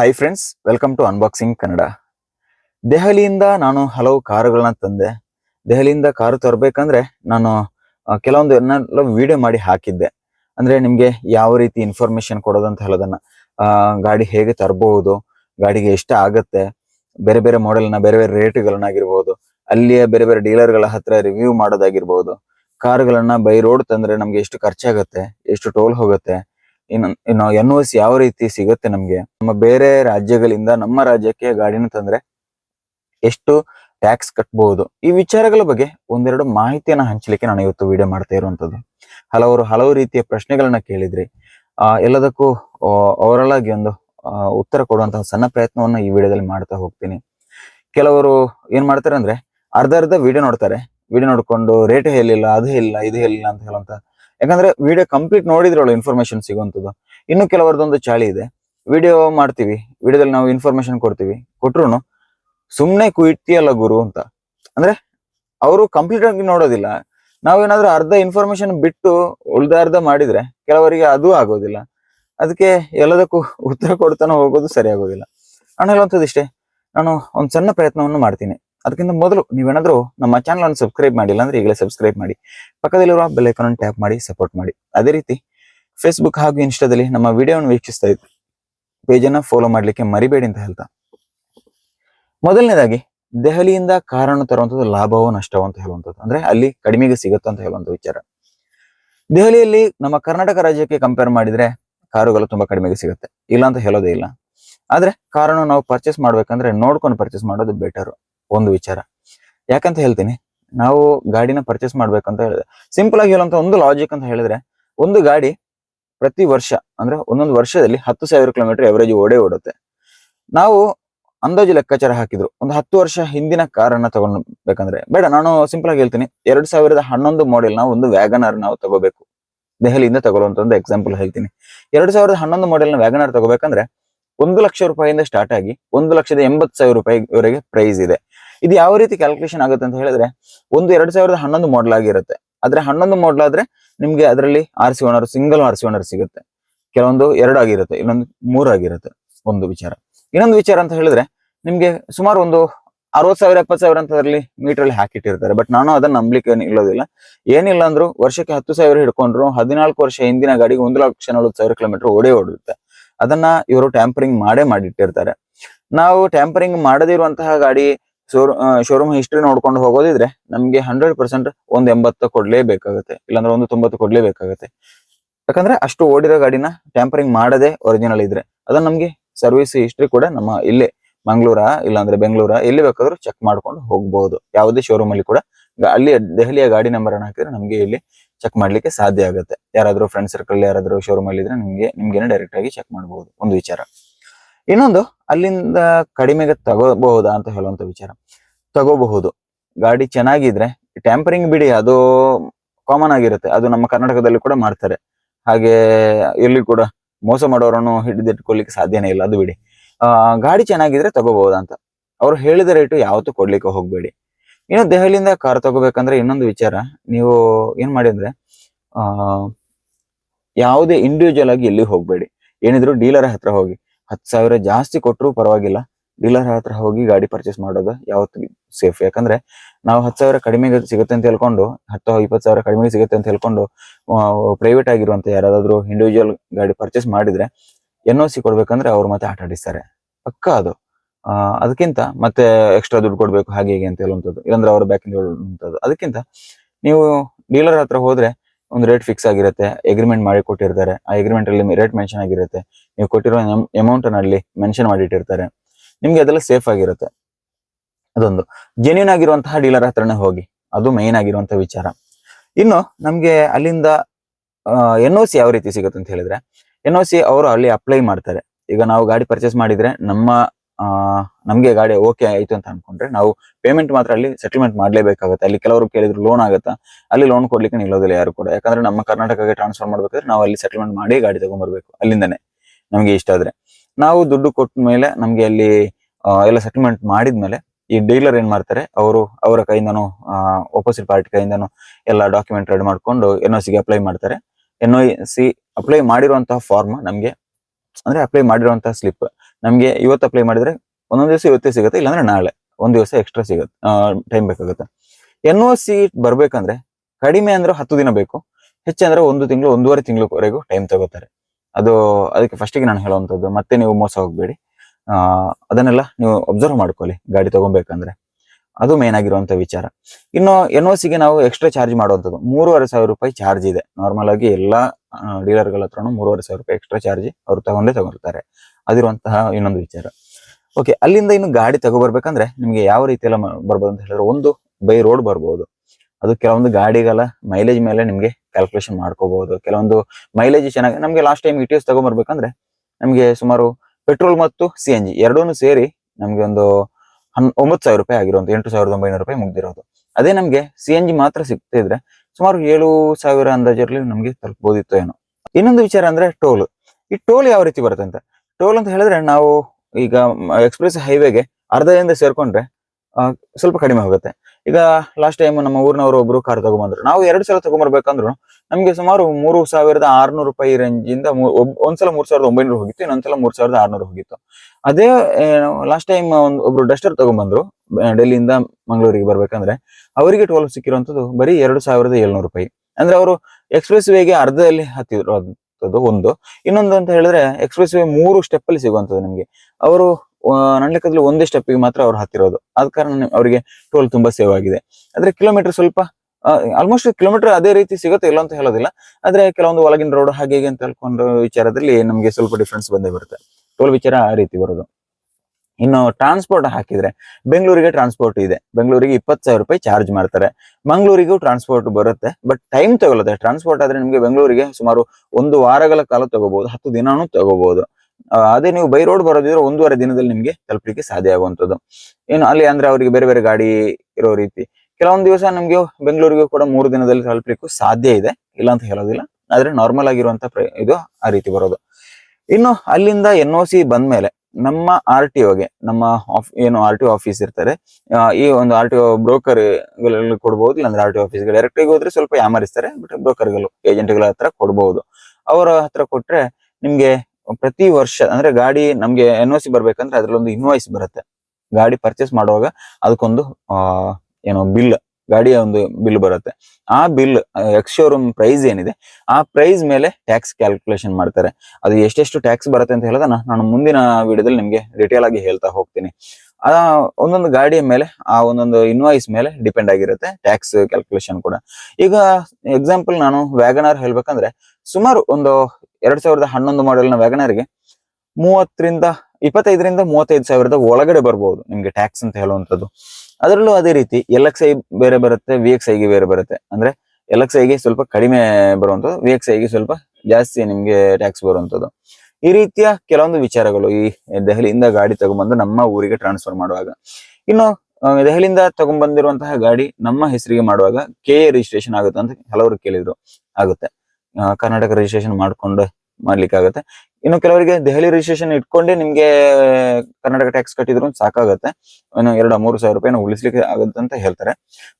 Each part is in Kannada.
Hi friends welcome to unboxing Kannada ದೆಹಲಿಯಿಂದ ನಾನು ಹಲವು ಕಾರುಗಳನ್ನ ತಂದೆ. ದೆಹಲಿಯಿಂದ ಕಾರು ತರಬೇಕಂದ್ರೆ ನಾನು ಕೆಲವೊಂದು ಏನೆಲ್ಲ ವಿಡಿಯೋ ಮಾಡಿ ಹಾಕಿದ್ದೆ. ಅಂದ್ರೆ ನಿಮ್ಗೆ ಯಾವ ರೀತಿ ಇನ್ಫಾರ್ಮೇಶನ್ ಕೊಡೋದಂತ ಹೇಳೋದನ್ನ. ಗಾಡಿ ಹೇಗೆ ತರಬಹುದು, ಗಾಡಿಗೆ ಎಷ್ಟು ಆಗತ್ತೆ, ಬೇರೆ ಬೇರೆ ಮಾಡೆಲ್ನ ಬೇರೆ ಬೇರೆ ರೇಟ್ಗಳನ್ನಾಗಿರ್ಬೋದು ಅಲ್ಲಿಯ ಬೇರೆ ಬೇರೆ ಡೀಲರ್ಗಳ ಹತ್ರ ರಿವ್ಯೂ ಮಾಡೋದಾಗಿರ್ಬೋದು, ಕಾರುಗಳನ್ನ ಬೈ ರೋಡ್ ತಂದ್ರೆ ನಮ್ಗೆ ಎಷ್ಟು ಖರ್ಚಾಗತ್ತೆ, ಎಷ್ಟು ಟೋಲ್ ಹೋಗುತ್ತೆ ಇನ್ನು ಎನ್ ಓ ಎಸ್ ಯಾವ ರೀತಿ ಸಿಗುತ್ತೆ ನಮ್ಗೆ? ನಮ್ಮ ಬೇರೆ ರಾಜ್ಯಗಳಿಂದ ನಮ್ಮ ರಾಜ್ಯಕ್ಕೆ ಗಾಡಿನ ತಂದ್ರೆ ಎಷ್ಟು ಟ್ಯಾಕ್ಸ್ ಕಟ್ಬಹುದು ಈ ವಿಚಾರಗಳ ಬಗ್ಗೆ ಒಂದೆರಡು ಮಾಹಿತಿಯನ್ನ ಹಂಚಲಿಕ್ಕೆ ನಾನು ಇವತ್ತು ವಿಡಿಯೋ ಮಾಡ್ತಾ ಇರುವಂತದ್ದು. ಹಲವರು ಹಲವು ರೀತಿಯ ಪ್ರಶ್ನೆಗಳನ್ನ ಕೇಳಿದ್ರಿ. ಆ, ಎಲ್ಲದಕ್ಕೂ ಓವರಲ್ ಒಂದು ಉತ್ತರ ಕೊಡುವಂತಹ ಸಣ್ಣ ಪ್ರಯತ್ನವನ್ನ ಈ ವಿಡಿಯೋದಲ್ಲಿ ಮಾಡ್ತಾ ಹೋಗ್ತೀನಿ. ಕೆಲವರು ಏನ್ ಮಾಡ್ತಾರೆ ಅಂದ್ರೆ ಅರ್ಧ ಅರ್ಧ ವಿಡಿಯೋ ನೋಡ್ತಾರೆ. ವಿಡಿಯೋ ನೋಡ್ಕೊಂಡು ರೇಟ್ ಹೇಳಿಲ್ಲ, ಅದು ಹೇಳಿಲ್ಲ, ಇದು ಹೇಳಿಲ್ಲ ಅಂತ ಹೇಳುವಂತ ಯಾಕಂದ್ರೆ ವಿಡಿಯೋ ಕಂಪ್ಲೀಟ್ ನೋಡಿದ್ರೊಳು ಇನ್ಫಾರ್ಮೇಶನ್ ಸಿಗುವಂಥದ್ದು. ಇನ್ನು ಕೆಲವರದೊಂದು ಚಾಳಿ ಇದೆ. ವಿಡಿಯೋ ಮಾಡ್ತೀವಿ. ವಿಡಿಯೋದಲ್ಲಿ ನಾವು ಇನ್ಫಾರ್ಮೇಶನ್ ಕೊಡ್ತೀವಿ. ಕೊಟ್ರು ಸುಮ್ನೆ ಕುಯ್ತಿಯಲ್ಲ ಗುರು ಅಂತ. ಅಂದ್ರೆ ಅವರು ಕಂಪ್ಲೀಟ್ ಆಗಿ ನೋಡೋದಿಲ್ಲ. ನಾವೇನಾದ್ರೂ ಅರ್ಧ ಇನ್ಫಾರ್ಮೇಶನ್ ಬಿಟ್ಟು ಉಳ್ದ ಅರ್ಧ ಮಾಡಿದ್ರೆ ಕೆಲವರಿಗೆ ಅದು ಆಗೋದಿಲ್ಲ. ಅದಕ್ಕೆ ಎಲ್ಲದಕ್ಕೂ ಉತ್ತರ ಕೊಡ್ತಾನೆ ಹೋಗೋದು ಸರಿ ಆಗೋದಿಲ್ಲ. ನಾನು ಹೇಳುವಂಥದ್ದು ಇಷ್ಟೇ ನಾನು ಒಂದು ಸಣ್ಣ ಪ್ರಯತ್ನವನ್ನು ಮಾಡ್ತೀನಿ. ಅದಕ್ಕಿಂತ ಮೊದಲು ನೀವೇನಾದ್ರೂ ನಮ್ಮ ಚಾನಲ್ ಅನ್ನು ಸಬ್ಸ್ಕ್ರೈಬ್ ಮಾಡಿಲ್ಲ ಅಂದ್ರೆ ಈಗಲೇ ಸಬ್ಸ್ಕ್ರೈಬ್ ಮಾಡಿ. ಪಕ್ಕದಲ್ಲಿರುವ ಬೆಲ್ ಐಕಾನ್ ಅನ್ನು ಟ್ಯಾಪ್ ಮಾಡಿ ಸಪೋರ್ಟ್ ಮಾಡಿ. ಅದೇ ರೀತಿ ಫೇಸ್ಬುಕ್ ಹಾಗೂ ಇನ್ಸ್ಟಾದಲ್ಲಿ ನಮ್ಮ ವಿಡಿಯೋವನ್ನು ವೀಕ್ಷಿಸ್ತಾ ಇದ್ವಿ ಪೇಜ್ ಅನ್ನ ಫಾಲೋ ಮಾಡ್ಲಿಕ್ಕೆ ಮರಿಬೇಡಿ ಅಂತ ಹೇಳ್ತಾ. ಮೊದಲನೇದಾಗಿ, ದೆಹಲಿಯಿಂದ ಕಾರನ್ನು ತರುವಂತದ್ದು ಲಾಭವೋ ನಷ್ಟವೋ ಅಂತ ಹೇಳುವಂಥದ್ದು. ಅಂದ್ರೆ ಅಲ್ಲಿ ಕಡಿಮೆಗೆ ಸಿಗುತ್ತೋ ಅಂತ ಹೇಳುವಂತ ವಿಚಾರ. ದೆಹಲಿಯಲ್ಲಿ ನಮ್ಮ ಕರ್ನಾಟಕ ರಾಜ್ಯಕ್ಕೆ ಕಂಪೇರ್ ಮಾಡಿದ್ರೆ ಕಾರುಗಳು ತುಂಬಾ ಕಡಿಮೆಗೆ ಸಿಗುತ್ತೆ. ಇಲ್ಲ ಅಂತ ಹೇಳೋದೇ ಇಲ್ಲ. ಆದ್ರೆ ಕಾರನ್ನು ನಾವು ಪರ್ಚೇಸ್ ಮಾಡ್ಬೇಕಂದ್ರೆ ನೋಡ್ಕೊಂಡು ಪರ್ಚೇಸ್ ಮಾಡೋದು ಬೆಟರ್ ಒಂದು ವಿಚಾರ. ಯಾಕಂತ ಹೇಳ್ತೀನಿ, ನಾವು ಗಾಡಿನ ಪರ್ಚೇಸ್ ಮಾಡ್ಬೇಕಂತ ಹೇಳಿದ್ರೆ ಸಿಂಪಲ್ ಆಗಿ ಹೇಳುವಂತ ಒಂದು ಲಾಜಿಕ್ ಅಂತ ಹೇಳಿದ್ರೆ, ಒಂದು ಗಾಡಿ ಪ್ರತಿ ವರ್ಷ, ಅಂದ್ರೆ ಒಂದೊಂದು ವರ್ಷದಲ್ಲಿ ಹತ್ತು ಸಾವಿರ ಕಿಲೋಮೀಟರ್ ಎವರೇಜ್ ಓಡೇ ಓಡುತ್ತೆ. ನಾವು ಅಂದಾಜು ಲೆಕ್ಕಾಚಾರ ಹಾಕಿದ್ರು, ಒಂದು ಹತ್ತು ವರ್ಷ ಹಿಂದಿನ ಕಾರನ್ನ ತಗೊಂಡ್ಬೇಕಂದ್ರೆ ಬೇಡ, ನಾನು ಸಿಂಪಲ್ ಆಗಿ ಹೇಳ್ತೀನಿ, ಎರಡ್ ಸಾವಿರದ ಹನ್ನೊಂದು ಮಾಡೆಲ್ ನಾವು ಒಂದು ವ್ಯಾಗನರ್ ನಾವು ತಗೋಬೇಕು. ದೆಹಲಿಯಿಂದ ತಗೊಳ್ಳುವಂತ ಒಂದು ಎಕ್ಸಾಂಪಲ್ ಹೇಳ್ತೀನಿ. ಎರಡ್ ಸಾವಿರದ ಹನ್ನೊಂದು ಮಾಡೆಲ್ನ ವ್ಯಾಗನರ್ ತಗೋಬೇಕಂದ್ರೆ, ಒಂದು ಲಕ್ಷ ರೂಪಾಯಿಯಿಂದ ಸ್ಟಾರ್ಟ್ ಆಗಿ, ಒಂದು ಲಕ್ಷದ ಎಂಬತ್ತು ಸಾವಿರ ರೂಪಾಯಿವರೆಗೆ ಪ್ರೈಸ್ ಇದೆ. ಇದು ಯಾವ ರೀತಿ ಕ್ಯಾಲ್ಕುಲೇಷನ್ ಆಗುತ್ತೆ ಅಂತ ಹೇಳಿದ್ರೆ, ಒಂದು ಎರಡ್ ಸಾವಿರದ ಹನ್ನೊಂದು ಮಾಡಲ್ ಆಗಿರುತ್ತೆ. ಆದ್ರೆ ಹನ್ನೊಂದು ಮಾಡಲ್ ಆದ್ರೆ ನಿಮ್ಗೆ ಅದರಲ್ಲಿ R C owner single R C owner ಸಿಗುತ್ತೆ. ಕೆಲವೊಂದು ಎರಡು ಆಗಿರುತ್ತೆ, ಇನ್ನೊಂದು ಮೂರು ಆಗಿರುತ್ತೆ, ಒಂದು ವಿಚಾರ. ಇನ್ನೊಂದು ವಿಚಾರ ಅಂತ ಹೇಳಿದ್ರೆ, ನಿಮ್ಗೆ ಸುಮಾರು ಒಂದು ಅರವತ್ ಸಾವಿರ ಎಪ್ಪತ್ ಸಾವಿರ ಅಂತ ಅದರಲ್ಲಿ ಮೀಟರ್ ಅಲ್ಲಿ ಹಾಕಿಟ್ಟಿರ್ತಾರೆ ಬಟ್ ನಾನು ಅದನ್ನ ನಂಬಲಿಕ್ಕೆ ಇಲ್ಲೋದಿಲ್ಲ. ಏನಿಲ್ಲ ಅಂದ್ರು ವರ್ಷಕ್ಕೆ ಹತ್ತು ಸಾವಿರ ಹಿಡ್ಕೊಂಡ್ರು, ಹದಿನಾಲ್ಕು ವರ್ಷ ಹಿಂದಿನ ಗಾಡಿಗೆ ಒಂದು ಲಕ್ಷ ನಲವತ್ತು ಸಾವಿರ ಕಿಲೋಮೀಟರ್ ಓಡೇ ಓಡುತ್ತೆ. ಅದನ್ನ ಇವರು ಟ್ಯಾಂಪರಿಂಗ್ ಮಾಡೇ ಮಾಡಿಟ್ಟಿರ್ತಾರೆ. ನಾವು ಟ್ಯಾಂಪರಿಂಗ್ ಮಾಡದೇ ಇರುವಂತಹ ಗಾಡಿ ಶೋರ್ ಶೋರೂಮ್ ಹಿಸ್ಟ್ರಿ ನೋಡ್ಕೊಂಡು ಹೋಗೋದಿದ್ರೆ ನಮಗೆ ಹಂಡ್ರೆಡ್ ಪರ್ಸೆಂಟ್ ಒಂದ್ ಎಂಬತ್ತು ಕೊಡ್ಲೇಬೇಕಾಗುತ್ತೆ. ಇಲ್ಲಾಂದ್ರೆ ಒಂದು ತೊಂಬತ್ತು ಕೊಡ್ಲೇಬೇಕಾಗುತ್ತೆ. ಯಾಕಂದ್ರೆ ಅಷ್ಟು ಓಡಿರೋ ಗಾಡಿನ ಟ್ಯಾಂಪರಿಂಗ್ ಮಾಡದೆ ಒರಿಜಿನಲ್ ಇದ್ರೆ ಅದನ್ನ ನಮಗೆ ಸರ್ವಿಸ್ ಹಿಸ್ಟ್ರಿ ಕೂಡ ನಮ್ಮ ಇಲ್ಲೇ ಮಂಗಳೂರ, ಇಲ್ಲಾಂದ್ರೆ ಬೆಂಗಳೂರ ಎಲ್ಲಿ ಬೇಕಾದ್ರೂ ಚೆಕ್ ಮಾಡ್ಕೊಂಡು ಹೋಗ್ಬಹುದು ಯಾವುದೇ ಶೋರೂಮ್ ಅಲ್ಲಿ ಕೂಡ ಅಲ್ಲಿ ದೆಹಲಿಯ ಗಾಡಿ ನಂಬರ್ ಅನ್ನ ಹಾಕಿದ್ರೆ ನಮಗೆ ಇಲ್ಲಿ ಚೆಕ್ ಮಾಡ್ಲಿಕ್ಕೆ ಸಾಧ್ಯ ಆಗುತ್ತೆ. ಯಾರಾದ್ರೂ ಫ್ರೆಂಡ್ ಸರ್ಕಲ್ ಯಾರಾದ್ರೂ ಶೋರೂಮ್ ಅಲ್ಲಿ ಇದ್ರೆ ನಿಮ್ಗೆ, ನಿಮ್ಗೇನೆ ಡೈರೆಕ್ಟ್ ಆಗಿ ಚೆಕ್ ಮಾಡಬಹುದು ಒಂದು ವಿಚಾರ. ಇನ್ನೊಂದು, ಅಲ್ಲಿಂದ ಕಡಿಮೆಗೆ ತಗೋಬಹುದಾ ಅಂತ ಹೇಳುವಂತ ವಿಚಾರ. ತಗೋಬಹುದು. ಗಾಡಿ ಚೆನ್ನಾಗಿದ್ರೆ ಟ್ಯಾಂಪರಿಂಗ್ ಬಿಡಿ, ಅದು ಕಾಮನ್ ಆಗಿರುತ್ತೆ. ಅದು ನಮ್ಮ ಕರ್ನಾಟಕದಲ್ಲಿ ಕೂಡ ಮಾಡ್ತಾರೆ. ಹಾಗೆ, ಇಲ್ಲಿ ಕೂಡ ಮೋಸ ಮಾಡೋರನ್ನು ಹಿಡಿದಿಟ್ಕೊಳ್ಲಿಕ್ಕೆ ಸಾಧ್ಯನೇ ಇಲ್ಲ, ಅದು ಬಿಡಿ. ಆ, ಗಾಡಿ ಚೆನ್ನಾಗಿದ್ರೆ ತಗೋಬಹುದಾ ಅಂತ. ಅವ್ರು ಹೇಳಿದ ರೇಟು ಯಾವತ್ತು ಕೊಡ್ಲಿಕ್ಕೆ ಹೋಗ್ಬೇಡಿ. ಇನ್ನು ದೆಹಲಿಯಿಂದ ಕಾರ್ ತಗೋಬೇಕಂದ್ರೆ ಇನ್ನೊಂದು ವಿಚಾರ. ನೀವು ಏನ್ ಮಾಡಿ ಅಂದ್ರೆ ಆ, ಯಾವುದೇ ಇಂಡಿವಿಜುವಲ್ ಆಗಿ ಎಲ್ಲಿ ಹೋಗ್ಬೇಡಿ. ಏನಿದ್ರು ಡೀಲರ್ ಹತ್ರ ಹೋಗಿ. ಹತ್ತು ಸಾವಿರ ಜಾಸ್ತಿ ಕೊಟ್ಟರು ಪರವಾಗಿಲ್ಲ. ಡೀಲರ್ ಹತ್ರ ಹೋಗಿ ಗಾಡಿ ಪರ್ಚೇಸ್ ಮಾಡೋದು ಯಾವತ್ತು ಸೇಫ್ ಯಾಕಂದ್ರೆ ನಾವು ಹತ್ತು ಸಾವಿರ ಕಡಿಮೆಗೆ ಸಿಗುತ್ತೆ ಅಂತ ಹೇಳ್ಕೊಂಡು, ಹತ್ತು ಇಪ್ಪತ್ತು ಸಾವಿರ ಕಡಿಮೆಗೆ ಸಿಗುತ್ತೆ ಅಂತ ಹೇಳ್ಕೊಂಡು ಪ್ರೈವೇಟ್ ಆಗಿರುವಂತ ಯಾರಾದ್ರೂ ಇಂಡಿವಿಜುವಲ್ ಗಾಡಿ ಪರ್ಚೇಸ್ ಮಾಡಿದ್ರೆ ಎನ್ ಒ ಸಿ ಕೊಡ್ಬೇಕಂದ್ರೆ ಅವ್ರು ಮತ್ತೆ ಆಟ ಆಡಿಸ್ತಾರೆ. ಪಕ್ಕ ಅದು. ಅದಕ್ಕಿಂತ ಮತ್ತೆ ಎಕ್ಸ್ಟ್ರಾ ದುಡ್ಡು ಕೊಡಬೇಕು, ಹಾಗೆ ಹೀಗೆ ಅಂತ ಹೇಳುವಂಥದ್ದು. ಇಲ್ಲಾಂದ್ರೆ ಅವ್ರ ಬ್ಯಾಕಿಂದ ಹೇಳುವಂಥದ್ದು. ಅದಕ್ಕಿಂತ ನೀವು ಡೀಲರ್ ಹತ್ರ ಹೋದ್ರೆ ಒಂದು ರೇಟ್ ಫಿಕ್ಸ್ ಆಗಿರುತ್ತೆ. ಅಗ್ರಿಮೆಂಟ್ ಮಾಡಿ ಕೊಟ್ಟಿರ್ತಾರೆ. ಆ ಅಗ್ರಿಮೆಂಟ್ ಅಲ್ಲಿ ರೇಟ್ ಮೆನ್ಷನ್ ಆಗಿರುತ್ತೆ. ನೀವು ಕೊಟ್ಟಿರೋ ಅಮೌಂಟ್ ಅಲ್ಲಿ ಮೆನ್ಷನ್ ಮಾಡಿಟ್ಟಿರ್ತಾರೆ ನಿಮ್ಗೆ ಅದೆಲ್ಲ ಸೇಫ್ ಆಗಿರುತ್ತೆ. ಅದೊಂದು. ಜೆನ್ಯೂನ್ ಆಗಿರುವಂತಹ ಡೀಲರ್ ಹತ್ರನೇ ಹೋಗಿ. ಅದು ಮೈನ್ ಆಗಿರುವಂತಹ ವಿಚಾರ. ಇನ್ನು ನಮ್ಗೆ ಅಲ್ಲಿಂದ ಎನ್ ಒ ಸಿ ಯಾವ ರೀತಿ ಸಿಗುತ್ತೆ ಅಂತ ಹೇಳಿದ್ರೆ ಎನ್ ಒ ಸಿ ಅವರು ಅಲ್ಲಿ ಅಪ್ಲೈ ಮಾಡ್ತಾರೆ. ಈಗ ನಾವು ಗಾಡಿ ಪರ್ಚೇಸ್ ಮಾಡಿದ್ರೆ ನಮ್ಮ ನಮ್ಗೆ ಗಾಡಿ ಓಕೆ ಆಯ್ತು ಅಂತ ಅನ್ಕೊಂಡ್ರೆ ನಾವು ಪೇಮೆಂಟ್ ಮಾತ್ರ ಅಲ್ಲಿ ಸೆಟಲ್ಮೆಂಟ್ ಮಾಡಲೇಬೇಕಾಗುತ್ತೆ. ಅಲ್ಲಿ ಕೆಲವರು ಕೇಳಿದ್ರು ಲೋನ್ ಆಗುತ್ತಾ? ಅಲ್ಲಿ ಲೋನ್ ಕೊಡ್ಲಿಕ್ಕೆ ನಿಲ್ಲೋದಿಲ್ಲ ಯಾರು ಕೂಡ. ಯಾಕಂದ್ರೆ ನಮ್ಮ ಕರ್ನಾಟಕಕ್ಕೆ ಟ್ರಾನ್ಸ್ಫರ್ ಮಾಡ್ಬೇಕಾದ್ರೆ ನಾವು ಅಲ್ಲಿ ಸೆಟಲ್ಮೆಂಟ್ ಮಾಡಿ ಗಾಡಿ ತಗೊಂಡ್ಬರ್ಬೇಕು ಅಲ್ಲಿಂದನೇ ನಮಗೆ ಇಷ್ಟ ಆದ್ರೆ. ನಾವು ದುಡ್ಡು ಕೊಟ್ಟ ಮೇಲೆ ನಮಗೆ ಅಲ್ಲಿ ಎಲ್ಲ ಸೆಟಲ್ಮೆಂಟ್ ಮಾಡಿದ್ಮೇಲೆ ಈ ಡೀಲರ್ ಏನ್ ಮಾಡ್ತಾರೆ? ಅವರು ಅವರ ಕೈಯಿಂದನೂ ಒಪೋಸಿಟ್ ಪಾರ್ಟಿ ಕೈಯಿಂದನೂ ಎಲ್ಲ ಡಾಕ್ಯುಮೆಂಟ್ ರೆಡಿ ಮಾಡ್ಕೊಂಡು ಎನ್ ಒ ಸಿಗೆ ಅಪ್ಲೈ ಮಾಡ್ತಾರೆ. ಎನ್ ಸಿ ಅಪ್ಲೈ ಮಾಡಿರುವಂತಹ ಫಾರ್ಮ್ ನಮಗೆ, ಅಂದ್ರೆ ಅಪ್ಲೈ ಮಾಡಿರುವಂತಹ ಸ್ಲಿಪ್ ನಮ್ಗೆ ಇವತ್ತು ಅಪ್ಲೈ ಮಾಡಿದ್ರೆ ಒಂದೊಂದು ದಿವಸ ಇವತ್ತೇ ಸಿಗುತ್ತೆ, ಇಲ್ಲಾಂದ್ರೆ ನಾಳೆ. ಒಂದು ದಿವಸ ಎಕ್ಸ್ಟ್ರಾ ಸಿಗುತ್ತೆ ಟೈಮ್ ಬೇಕಾಗುತ್ತೆ. ಎನ್ ಒ ಸಿ ಬರ್ಬೇಕಂದ್ರೆ ಕಡಿಮೆ ಅಂದ್ರೆ ಹತ್ತು ದಿನ ಬೇಕು ಹೆಚ್ಚಂದ್ರೆ ಒಂದು ತಿಂಗಳು, ಒಂದೂವರೆ ತಿಂಗಳವರೆಗೂ ಟೈಮ್ ತಗೋತಾರೆ. ಅದು, ಅದಕ್ಕೆ ಫಸ್ಟಿಗೆ ನಾನು ಹೇಳುವಂಥದ್ದು, ಮತ್ತೆ ನೀವು ಮೋಸ ಹೋಗಬೇಡಿ. ಅದನ್ನೆಲ್ಲ ನೀವು ಅಬ್ಸರ್ವ್ ಮಾಡ್ಕೊಳ್ಳಿ, ಗಾಡಿ ತಗೊಬೇಕಂದ್ರೆ. ಅದು ಮೇನ್ ಆಗಿರುವಂಥ ವಿಚಾರ. ಇನ್ನು ಎನ್ ಒ ಸಿಗೆ ನಾವು ಎಕ್ಸ್ಟ್ರಾ ಚಾರ್ಜ್ ಮಾಡುವಂಥದ್ದು, ಮೂರುವರೆ ಸಾವಿರ ರೂಪಾಯಿ ಚಾರ್ಜ್ ಇದೆ. ನಾರ್ಮಲ್ ಆಗಿ ಎಲ್ಲ ಡೀಲರ್ಗಳ ಹತ್ರನೂ ಮೂರುವರೆ ಸಾವಿರ ರೂಪಾಯಿ ಎಕ್ಸ್ಟ್ರಾ ಚಾರ್ಜ್ ಅವ್ರು ತಗೊಂಡೇ ತಗೊಳ್ತಾರೆ ಅದಿರುವಂತಹ ಇನ್ನೊಂದು ವಿಚಾರ. ಓಕೆ ಅಲ್ಲಿಂದ ಇನ್ನು ಗಾಡಿ ತಗೋಬರ್ಬೇಕಂದ್ರೆ ನಿಮ್ಗೆ ಯಾವ ರೀತಿ ಎಲ್ಲ ಬರ್ಬೋದು ಅಂತ ಹೇಳಿದ್ರೆ ಒಂದು ಬೈ ರೋಡ್ ಬರ್ಬೋದು. ಅದು ಕೆಲವೊಂದು ಗಾಡಿಗೆಲ್ಲ ಮೈಲೇಜ್ ಮೇಲೆ ನಿಮ್ಗೆ ಕ್ಯಾಲ್ಕುಲೇಷನ್ ಮಾಡ್ಕೋಬಹುದು ಕೆಲವೊಂದು ಮೈಲೇಜ್ ಚೆನ್ನಾಗಿ, ನಮ್ಗೆ ಲಾಸ್ಟ್ ಟೈಮ್ ಇಟಿಎಸ್ ತಗೊಂಡ್ಬರ್ಬೇಕಂದ್ರೆ ನಮ್ಗೆ ಸುಮಾರು ಪೆಟ್ರೋಲ್ ಮತ್ತು ಸಿ ಎನ್ ಜಿ ಎರಡೂ ಸೇರಿ ನಮ್ಗೆ ಒಂದು ಹನ್, ಒಂಬತ್ತು ಸಾವಿರ ರೂಪಾಯಿ ಆಗಿರೋದು ಎಂಟು ಸಾವಿರದ ಒಂಬೈನೂರು ರೂಪಾಯಿ ಮುಗ್ದಿರೋದು. ಅದೇ ನಮ್ಗೆ ಸಿ ಎನ್ ಜಿ ಮಾತ್ರ ಸಿಗ್ತಾ ಇದ್ರೆ ಸುಮಾರು ಏಳು ಸಾವಿರ ಅಂದಾಜಲ್ಲಿ ನಮ್ಗೆ ತಲುಪಬಹುದಿತ್ತು ಏನೋ. ಇನ್ನೊಂದು ವಿಚಾರ ಅಂದ್ರೆ ಟೋಲ್. ಈ ಟೋಲ್ ಯಾವ ರೀತಿ ಬರುತ್ತೆ ಅಂತ? ಟೋಲ್ ಅಂತ ಹೇಳಿದ್ರೆ ನಾವು ಈಗ ಎಕ್ಸ್ಪ್ರೆಸ್ ಹೈವೇಗೆ ಅರ್ಧದಿಂದ ಸೇರ್ಕೊಂಡ್ರೆ ಸ್ವಲ್ಪ ಕಡಿಮೆ ಹೋಗುತ್ತೆ. ಈಗ ಲಾಸ್ಟ್ ಟೈಮ್ ನಮ್ಮ ಊರಿನವರು ಒಬ್ರು ಕಾರ್ ತಗೊಂಡ್ಬಂದ್ರು ನಾವು ಎರಡು ಸಲ ತಗೊಂಡ್ಬರ್ಬೇಕಂದ್ರು ನಮಗೆ ಸುಮಾರು ಮೂರು ಸಾವಿರದ ಆರ್ನೂರು ರೂಪಾಯಿ ರೇಂಜ್ ಇಂದ ಒಂದ್ಸಲ ಮೂರ್ ಸಾವಿರದ ಒಂಬೈನೂರು ಹೋಗಿತ್ತು, ಇನ್ನೊಂದ್ಸಲ ಮೂರ್ ಸಾವಿರದ ಆರ್ನೂರು ಹೋಗಿತ್ತು. ಅದೇ ಲಾಸ್ಟ್ ಟೈಮ್ ಒಂದು, ಒಬ್ರು ಡಸ್ಟರ್ ತಗೊಂಡ್ಬಂದ್ರು ಡೆಲ್ಲಿಯಿಂದ ಮಂಗಳೂರಿಗೆ ಬರ್ಬೇಕಂದ್ರೆ, ಅವರಿಗೆ ಟೋಲ್ ಸಿಕ್ಕಿರುವಂತದ್ದು ಬರೀ ಎರಡು ಸಾವಿರದ ಏಳ್ನೂರು ರೂಪಾಯಿ. ಅಂದ್ರೆ ಅವರು ಎಕ್ಸ್ಪ್ರೆಸ್ ವೇಗೆ ಅರ್ಧದಲ್ಲಿ ಹತ್ತಿದ್ರು ಅದು ಒಂದು. ಇನ್ನೊಂದು ಅಂತ ಹೇಳಿದ್ರೆ ಎಕ್ಸ್ಪ್ರೆಸ್ ವೇ ಮೂರು ಸ್ಟೆಪ್ ಅಲ್ಲಿ ಸಿಗುವಂತದ್ದು ನಿಮ್ಗೆ. ಅವರು ನನ್ನ ಲೆಕ್ಕದಲ್ಲಿ ಒಂದೇ ಸ್ಟೆಪ್ಪಿಗೆ ಮಾತ್ರ ಅವ್ರು ಹತ್ತಿರೋದು. ಆದ ಕಾರಣ ಅವರಿಗೆ ಟೋಲ್ ತುಂಬಾ ಸೇವ್ ಆಗಿದೆ. ಆದ್ರೆ ಕಿಲೋಮೀಟರ್ ಸ್ವಲ್ಪ ಆಲ್ಮೋಸ್ಟ್ ಕಿಲೋಮೀಟರ್ ಅದೇ ರೀತಿ ಸಿಗುತ್ತೆ ಇಲ್ಲ ಅಂತ ಹೇಳೋದಿಲ್ಲ. ಆದ್ರೆ ಕೆಲವೊಂದು ಒಳಗಿನ ರೋಡ್ ಹಾಗೆ ಹೀಗೆ ಅಂತ ಹೇಳ್ಕೊಂಡು ವಿಚಾರದಲ್ಲಿ ನಮಗೆ ಸ್ವಲ್ಪ ಡಿಫ್ರೆನ್ಸ್ ಬಂದೇ ಬರುತ್ತೆ. ಟೋಲ್ ವಿಚಾರ ಆ ರೀತಿ ಬರೋದು. ಇನ್ನು ಟ್ರಾನ್ಸ್ಪೋರ್ಟ್ ಹಾಕಿದ್ರೆ ಬೆಂಗಳೂರಿಗೆ ಟ್ರಾನ್ಸ್ಪೋರ್ಟ್ ಇದೆ. ಬೆಂಗಳೂರಿಗೆ ಇಪ್ಪತ್ತು ಸಾವಿರ ರೂಪಾಯಿ ಚಾರ್ಜ್ ಮಾಡ್ತಾರೆ. ಮಂಗಳೂರಿಗೂ ಟ್ರಾನ್ಸ್ಪೋರ್ಟ್ ಬರುತ್ತೆ ಬಟ್ ಟೈಮ್ ತಗೊಳುತ್ತೆ ಟ್ರಾನ್ಸ್ಪೋರ್ಟ್ ಆದ್ರೆ ನಿಮಗೆ ಬೆಂಗಳೂರಿಗೆ ಸುಮಾರು ಒಂದು ವಾರಗಳ ಕಾಲ ತಗೋಬಹುದು ಹತ್ತು ದಿನಾನು ತಗೋಬಹುದು ಅದೇ ನೀವು ಬೈ ರೋಡ್ ಬರೋದಿದ್ರೆ ಒಂದೂವರೆ ದಿನದಲ್ಲಿ ನಿಮಗೆ ತಲುಪಲಿಕ್ಕೆ ಸಾಧ್ಯ ಆಗುವಂತದ್ದು ಏನು ಅಲ್ಲಿ ಅಂದ್ರೆ ಅವರಿಗೆ ಬೇರೆ ಬೇರೆ ಗಾಡಿ ಇರೋ ರೀತಿ. ಕೆಲವೊಂದು ದಿವಸ ನಮಗೆ ಬೆಂಗಳೂರಿಗೂ ಕೂಡ ಮೂರು ದಿನದಲ್ಲಿ ತಲುಪಲಿಕ್ಕೂ ಸಾಧ್ಯ ಇದೆ. ಇಲ್ಲ ಅಂತ ಹೇಳೋದಿಲ್ಲ. ಆದ್ರೆ ನಾರ್ಮಲ್ ಆಗಿರುವಂತ ಇದು ಆ ರೀತಿ ಬರೋದು. ಇನ್ನು ಅಲ್ಲಿಂದ ಎನ್ ಒ ಸಿ ಬಂದ್ಮೇಲೆ ನಮ್ಮ ಆರ್ ಟಿ ಒಗೆ ನಮ್ಮ ಏನು ಆರ್ ಟಿ ಆಫೀಸ್ ಇರ್ತಾರೆ ಈ ಒಂದು ಆರ್ ಟಿ ಬ್ರೋಕರ್ ಕೊಡ್ಬೋದು, ಇಲ್ಲಾಂದ್ರೆ ಆರ್ ಟಿ ಆಫೀಸ್ ಡೈರೆಕ್ಟ್ ಹೋದ್ರೆ ಸ್ವಲ್ಪ ಯಾಮರಿಸ್ತಾರೆ ಬಟ್ ಬ್ರೋಕರ್ಗಳು ಏಜೆಂಟ್ಗಳ ಹತ್ರ ಕೊಡಬಹುದು ಅವರ ಹತ್ರ ಕೊಟ್ರೆ ನಿಮ್ಗೆ ಪ್ರತಿ ವರ್ಷ, ಅಂದ್ರೆ ಗಾಡಿ ನಮ್ಗೆ ಎನ್ ಒ ಸಿ ಬರ್ಬೇಕಂದ್ರೆ ಅದ್ರಲ್ಲೊಂದು ಇನ್ವಾಯ್ಸ್ ಬರುತ್ತೆ. ಗಾಡಿ ಪರ್ಚೇಸ್ ಮಾಡುವಾಗ ಅದಕ್ಕೊಂದು ಏನೋ ಬಿಲ್ ಗಾಡಿಯ ಒಂದು ಬಿಲ್ ಬರುತ್ತೆ. ಆ ಬಿಲ್ ಎಕ್ಸ್ ಶೋರೂಮ್ ಪ್ರೈಸ್ ಏನಿದೆ, ಆ ಪ್ರೈಸ್ ಮೇಲೆ ಟ್ಯಾಕ್ಸ್ ಕ್ಯಾಲ್ಕುಲೇಷನ್ ಮಾಡ್ತಾರೆ. ಅದು ಎಷ್ಟೆಷ್ಟು ಟ್ಯಾಕ್ಸ್ ಬರುತ್ತೆ ಅಂತ ಹೇಳೋದನ್ನ ನಾನು ಮುಂದಿನ ವಿಡಿಯೋದಲ್ಲಿ ನಿಮಗೆ ಡಿಟೇಲ್ ಆಗಿ ಹೇಳ್ತಾ ಹೋಗ್ತೀನಿ. ಆ ಒಂದೊಂದು ಗಾಡಿಯ ಮೇಲೆ, ಆ ಒಂದೊಂದು ಇನ್ವಾಯ್ಸ್ ಮೇಲೆ ಡಿಪೆಂಡ್ ಆಗಿರುತ್ತೆ ಟ್ಯಾಕ್ಸ್ ಕ್ಯಾಲ್ಕುಲೇಷನ್ ಕೂಡ. ಈಗ ಎಕ್ಸಾಂಪಲ್ ನಾನು ವ್ಯಾಗನಾರ್ ಹೇಳ್ಬೇಕಂದ್ರೆ, ಸುಮಾರು ಒಂದು ಎರಡ್ ಸಾವಿರದ ಹನ್ನೊಂದು ಮಾಡೆಲ್ನ ವ್ಯಾಗನರ್ಗೆ ಮೂವತ್ತರಿಂದ ಇಪ್ಪತ್ತೈದರಿಂದ ಮೂವತ್ತೈದು ಸಾವಿರದ ಒಳಗಡೆ ಬರ್ಬೋದು ನಿಮ್ಗೆ ಟ್ಯಾಕ್ಸ್ ಅಂತ ಹೇಳುವಂಥದ್ದು. ಅದರಲ್ಲೂ ಅದೇ ರೀತಿ ಎಲ್ ಎಕ್ಸ್ ಐ ಬೇರೆ ಬರುತ್ತೆ ವಿ ಎಕ್ಸ್ ಐಗೆ ಬೇರೆ ಬರುತ್ತೆ. ಅಂದ್ರೆ ಎಲ್ ಎಕ್ಸ್ ಐಗೆ ಸ್ವಲ್ಪ ಕಡಿಮೆ ಬರುವಂಥದ್ದು ವಿ ಎಕ್ಸ್ ಐಗೆ ಸ್ವಲ್ಪ ಜಾಸ್ತಿ ನಿಮ್ಗೆ ಟ್ಯಾಕ್ಸ್ ಬರುವಂಥದ್ದು. ಈ ರೀತಿಯ ಕೆಲವೊಂದು ವಿಚಾರಗಳು ಈ ದೆಹಲಿಯಿಂದ ಗಾಡಿ ತಗೊಂಡ್ಬಂದು ನಮ್ಮ ಊರಿಗೆ ಟ್ರಾನ್ಸ್ಫರ್ ಮಾಡುವಾಗ. ಇನ್ನು ದೆಹಲಿಯಿಂದ ತಗೊಂಡ್ಬಂದಿರುವಂತಹ ಗಾಡಿ ನಮ್ಮ ಹೆಸರಿಗೆ ಮಾಡುವಾಗ ಕೆ ರಿಜಿಸ್ಟ್ರೇಷನ್ ಆಗುತ್ತೆ ಅಂತ ಹಲವರು ಕೇಳಿದ್ರು. ಆಗುತ್ತೆ. ಕರ್ನಾಟಕ ರಿಜಿಸ್ಟ್ರೇಷನ್ ಮಾಡ್ಕೊಂಡು ಮಾಡ್ಲಿಕ್ಕೆ ಆಗುತ್ತೆ ಇನ್ನು ಕೆಲವರಿಗೆ ದೆಹಲಿ ರಿಜಿಸ್ಟ್ರೇಷನ್ ಇಟ್ಕೊಂಡೇ ನಿಮ್ಗೆ ಕರ್ನಾಟಕ ಟ್ಯಾಕ್ಸ್ ಕಟ್ಟಿದ್ರು ಸಾಕಾಗುತ್ತೆ. ಇನ್ನು ಎರಡು, ಮೂರು ಸಾವಿರ ರೂಪಾಯಿನ ಉಳಿಸ್ಲಿಕ್ಕೆ ಆಗುತ್ತೆ ಅಂತ ಹೇಳ್ತಾರೆ.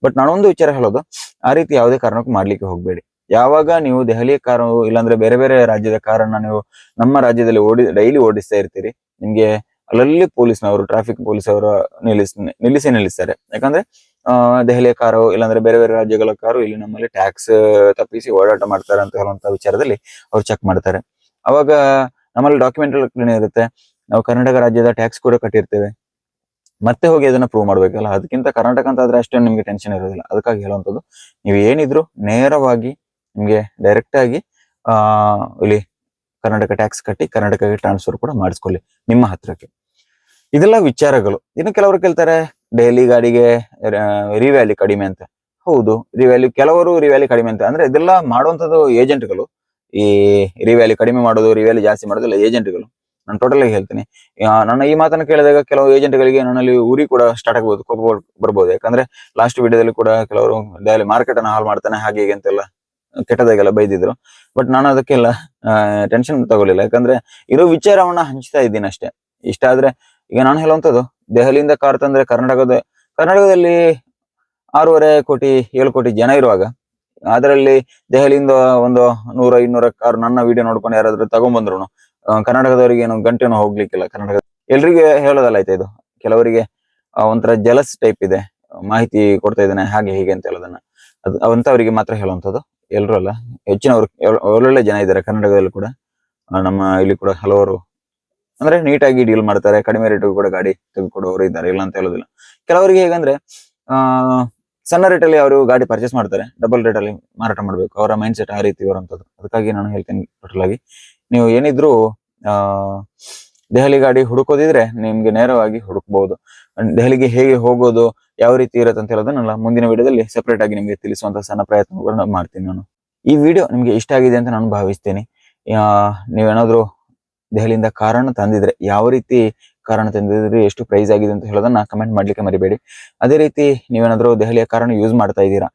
ಬಟ್ ನಾನೊಂದು ವಿಚಾರ ಹೇಳೋದು, ಆ ರೀತಿ ಯಾವುದೇ ಕಾರಣಕ್ಕೂ ಮಾಡ್ಲಿಕ್ಕೆ ಹೋಗ್ಬೇಡಿ. ಯಾವಾಗ ನೀವು ದೆಹಲಿಯ ಕಾರು ಇಲ್ಲಾಂದ್ರೆ ಬೇರೆ ಬೇರೆ ರಾಜ್ಯದ ಕಾರನ್ನ ನೀವು ನಮ್ಮ ರಾಜ್ಯದಲ್ಲಿ ಓಡಿ ಡೈಲಿ ಓಡಿಸ್ತಾ ಇರ್ತೀರಿ, ನಿಮ್ಗೆ ಅಲ್ಲಲ್ಲಿ ಪೊಲೀಸ್ನವರು ಟ್ರಾಫಿಕ್ ಪೊಲೀಸ್ ಅವರು ನಿಲ್ಲಿಸ್, ನಿಲ್ಲಿಸಿ ನಿಲ್ಲಿಸ್ತಾರೆ. ಯಾಕಂದ್ರೆ ದೆಹಲಿಯ ಕಾರು ಇಲ್ಲಾಂದ್ರೆ ಬೇರೆ ಬೇರೆ ರಾಜ್ಯಗಳ ಕಾರು ಇಲ್ಲಿ ನಮ್ಮಲ್ಲಿ ಟ್ಯಾಕ್ಸ್ ತಪ್ಪಿಸಿ ಓಡಾಟ ಮಾಡ್ತಾರೆ ಅಂತ ಹೇಳುವಂತ ವಿಚಾರದಲ್ಲಿ ಅವ್ರು ಚೆಕ್ ಮಾಡ್ತಾರೆ. ಅವಾಗ ನಮ್ಮಲ್ಲಿ ಡಾಕ್ಯುಮೆಂಟ್ ಕ್ಲೀನ್ ಇರುತ್ತೆ. ನಾವು ಕರ್ನಾಟಕ ರಾಜ್ಯದ ಟ್ಯಾಕ್ಸ್ ಕೂಡ ಕಟ್ಟಿರ್ತೇವೆ. ಮತ್ತೆ ಹೋಗಿ ಅದನ್ನ ಪ್ರೂವ್ ಮಾಡ್ಬೇಕಲ್ಲ? ಅದಕ್ಕಿಂತ ಕರ್ನಾಟಕ ಅಂತ ಆದ್ರೆ ಅಷ್ಟೇ ನಿಮ್ಗೆ ಟೆನ್ಷನ್ ಇರೋದಿಲ್ಲ. ಅದಕ್ಕಾಗಿ ಹೇಳುವಂಥದ್ದು, ನೀವು ಏನಿದ್ರು ನೇರವಾಗಿ ನಿಮ್ಗೆ ಡೈರೆಕ್ಟ್ ಆಗಿ, ಆ, ಇಲ್ಲಿ ಕರ್ನಾಟಕ ಟ್ಯಾಕ್ಸ್ ಕಟ್ಟಿ ಕರ್ನಾಟಕಕ್ಕೆ ಟ್ರಾನ್ಸ್ಫರ್ ಕೂಡ ಮಾಡಿಸ್ಕೊಳ್ಳಿ ನಿಮ್ಮ ಹತ್ರಕ್ಕೆ. ಇದೆಲ್ಲ ವಿಚಾರಗಳು. ಇನ್ನು ಕೆಲವರು ಕೇಳ್ತಾರೆ ಡೈಲಿ ಗಾಡಿಗೆ ರಿವ್ಯಾಲ್ಯೂ ಕಡಿಮೆ ಅಂತ. ಹೌದು ರಿವ್ಯಾಲ್ಯೂ ಕೆಲವರು ರಿವ್ಯಾಲ್ಯೂ ಕಡಿಮೆ ಅಂತ. ಅಂದ್ರೆ ಇದೆಲ್ಲ ಮಾಡುವಂತದ್ದು ಏಜೆಂಟ್ಗಳು ಈ ರಿವ್ಯಾಲ್ಯೂ ಕಡಿಮೆ ಮಾಡೋದು ರಿವ್ಯಾಲ್ಯೂ ಜಾಸ್ತಿ ಮಾಡೋದಿಲ್ಲ ಏಜೆಂಟ್ಗಳು ನಾನು ಟೋಟಲ್ ಆಗಿ ಹೇಳ್ತೀನಿ. ನನ್ನ ಈ ಮಾತನ್ನು ಕೇಳಿದಾಗ ಕೆಲವು ಏಜೆಂಟ್ಗಳಿಗೆ ನನ್ನಲ್ಲಿ ಉರಿ ಕೂಡ ಸ್ಟಾರ್ಟ್ ಆಗ್ಬೋದು, ಕೋಪ ಬರ್- ಬರ್ಬೋದು. ಯಾಕಂದ್ರೆ ಲಾಸ್ಟ್ ವಿಡಿಯೋದಲ್ಲಿ ಕೂಡ ಕೆಲವರು ದೆಹಲಿ ಮಾರ್ಕೆಟ್ ಅನ್ನು ಹಾಳು ಮಾಡ್ತಾನೆ, ಹಾಗೆ ಹೀಗೆ ಅಂತೆಲ್ಲ ಕೆಟ್ಟದಾಗೆಲ್ಲ ಬೈದಿದ್ರು. ಬಟ್ ನಾನು ಅದಕ್ಕೆಲ್ಲ ಟೆನ್ಷನ್ ತಗೊಳ್ಳಿಲ್ಲ. ಯಾಕಂದ್ರೆ ಇರೋ ವಿಚಾರವನ್ನ ಹಂಚ್ತಾ ಇದ್ದೀನಿ ಅಷ್ಟೇ. ಇಷ್ಟ ಆದ್ರೆ ಈಗ ನಾನು ಹೇಳುವಂಥದ್ದು, ದೆಹಲಿಯಿಂದ ಕಾರ್ ತಂದ್ರೆ ಕರ್ನಾಟಕದ, ಕರ್ನಾಟಕದಲ್ಲಿ ಆರೂವರೆ ಕೋಟಿ, ಏಳು ಕೋಟಿ ಜನ ಇರುವಾಗ ಅದರಲ್ಲಿ ದೆಹಲಿಯಿಂದ ಒಂದು ನೂರ ಇನ್ನೂರ ಕಾರು ನನ್ನ ವಿಡಿಯೋ ನೋಡ್ಕೊಂಡು ಯಾರಾದ್ರೂ ತಗೊಂಡ್ಬಂದ್ರು ಕರ್ನಾಟಕದವರಿಗೆ ಏನು ಗಂಟೆನೂ ಹೋಗ್ಲಿಕ್ಕಿಲ್ಲ ಕರ್ನಾಟಕ. ಎಲ್ರಿಗೆ ಹೇಳೋದಲ್ಲ ಆಯ್ತಾ ಇದು? ಕೆಲವರಿಗೆ ಒಂಥರ ಜಲಸ್ ಟೈಪ್ ಇದೆ, ಮಾಹಿತಿ ಕೊಡ್ತಾ ಇದ್ದಾನೆ, ಹಾಗೆ ಹೀಗೆ ಅಂತ ಹೇಳೋದನ್ನ. ಅದು ಅಂತವರಿಗೆ ಮಾತ್ರ ಹೇಳುವಂಥದ್ದು. ಎಲ್ರು ಅಲ್ಲ, ಹೆಚ್ಚಿನವರು ಒಳ್ಳೊಳ್ಳೆ ಜನ ಇದ್ದಾರೆ ಕರ್ನಾಟಕದಲ್ಲಿ ಕೂಡ. ನಮ್ಮ ಇಲ್ಲಿ ಕೂಡ ಹಲವರು, ಅಂದ್ರೆ ನೀಟಾಗಿ ಡೀಲ್ ಮಾಡ್ತಾರೆ, ಕಡಿಮೆ ರೇಟ್ ಕೂಡ ಗಾಡಿ ತೆಗೆದುಕೊಡೋರು ಇದ್ದಾರೆ, ಇಲ್ಲ ಅಂತ ಹೇಳೋದಿಲ್ಲ. ಕೆಲವರಿಗೆ ಹೇಗಂದ್ರೆ, ಆ ಸಣ್ಣ ರೇಟಲ್ಲಿ ಅವರು ಗಾಡಿ ಪರ್ಚೇಸ್ ಮಾಡ್ತಾರೆ. ಡಬಲ್ ರೇಟಲ್ಲಿ ಮಾರಾಟ ಮಾಡಬೇಕು. ಅವರ ಮೈಂಡ್ ಸೆಟ್ ಆ ರೀತಿ ಇರುವಂಥದ್ದು ಅದಕ್ಕಾಗಿ ನಾನು ಹೇಳ್ತೇನೆ ಟೋಟಲ್ ಆಗಿ ನೀವು ಏನಿದ್ರು ದೆಹಲಿ ಗಾಡಿ ಹುಡುಕೋದಿದ್ರೆ ನಿಮ್ಗೆ ನೇರವಾಗಿ ಹುಡುಕ್ಬಹುದು ದೆಹಲಿಗೆ ಹೇಗೆ ಹೋಗೋದು, ಯಾವ ರೀತಿ ಇರುತ್ತೆ ಅಂತ ಹೇಳೋದನ್ನೆಲ್ಲ ಮುಂದಿನ ವಿಡಿಯೋದಲ್ಲಿ ಸೆಪರೇಟ್ ಆಗಿ ನಿಮಗೆ ತಿಳಿಸುವಂತಹ ಸಣ್ಣ ಪ್ರಯತ್ನಗಳನ್ನ ಮಾಡ್ತೀನಿ ನಾನು. ಈ ವಿಡಿಯೋ ನಿಮ್ಗೆ ಇಷ್ಟ ಆಗಿದೆ ಅಂತ ನಾನು ಭಾವಿಸ್ತೇನೆ. ನೀವೇನಾದ್ರೂ ದೆಹಲಿಯಿಂದ ಕಾರನ್ನು ತಂದಿದ್ರೆ ಯಾವ ರೀತಿ ಕಾರಣ ತಂದಿದ್ರಿ, ಎಷ್ಟು ಪ್ರೈಸ್ ಆಗಿದೆ ಅಂತ ಹೇಳೋದನ್ನ ಕಮೆಂಟ್ ಮಾಡ್ಲಿಕ್ಕೆ ಮರಿಬೇಡಿ. ಅದೇ ರೀತಿ ನೀವೇನಾದ್ರೂ ದೆಹಲಿಯ ಕಾರನ್ನು ಯೂಸ್ ಮಾಡ್ತಾ ಇದ್ದೀರಾ?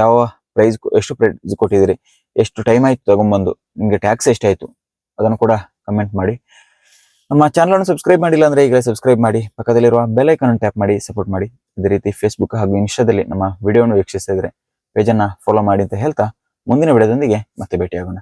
ಯಾವ ಪ್ರೈಸ್ ಎಷ್ಟು ಪ್ರೈಸ್ ಕೊಟ್ಟಿದ್ದೀರಿ? ಎಷ್ಟು ಟೈಮ್ ಆಯ್ತು ತಗೊಂಬಂದು ನಿಮ್ಗೆ ಟ್ಯಾಕ್ಸ್ ಎಷ್ಟಾಯ್ತು ಅದನ್ನು ಕೂಡ ಕಮೆಂಟ್ ಮಾಡಿ. ನಮ್ಮ ಚಾನಲ್ ಅನ್ನು ಸಬ್ಸ್ಕ್ರೈಬ್ ಮಾಡಿಲ್ಲ ಅಂದ್ರೆ ಈಗಲೇ ಸಬ್ಸ್ಕ್ರೈಬ್ ಮಾಡಿ. ಪಕ್ಕದಲ್ಲಿರುವ ಬೆಲ್ ಐಕಾನ್ ಟ್ಯಾಪ್ ಮಾಡಿ ಸಪೋರ್ಟ್ ಮಾಡಿ. ಅದೇ ರೀತಿ ಫೇಸ್ಬುಕ್ ಹಾಗೂ ಇನ್ಸ್ಟಾದಲ್ಲಿ ನಮ್ಮ ವಿಡಿಯೋವನ್ನು ವೀಕ್ಷಿಸಿದ್ರೆ ಪೇಜ್ ಅನ್ನ ಫಾಲೋ ಮಾಡಿ ಅಂತ ಹೇಳ್ತಾ ಮುಂದಿನ ವಿಡಿಯೋದೊಂದಿಗೆ ಮತ್ತೆ ಭೇಟಿಯಾಗೋಣ.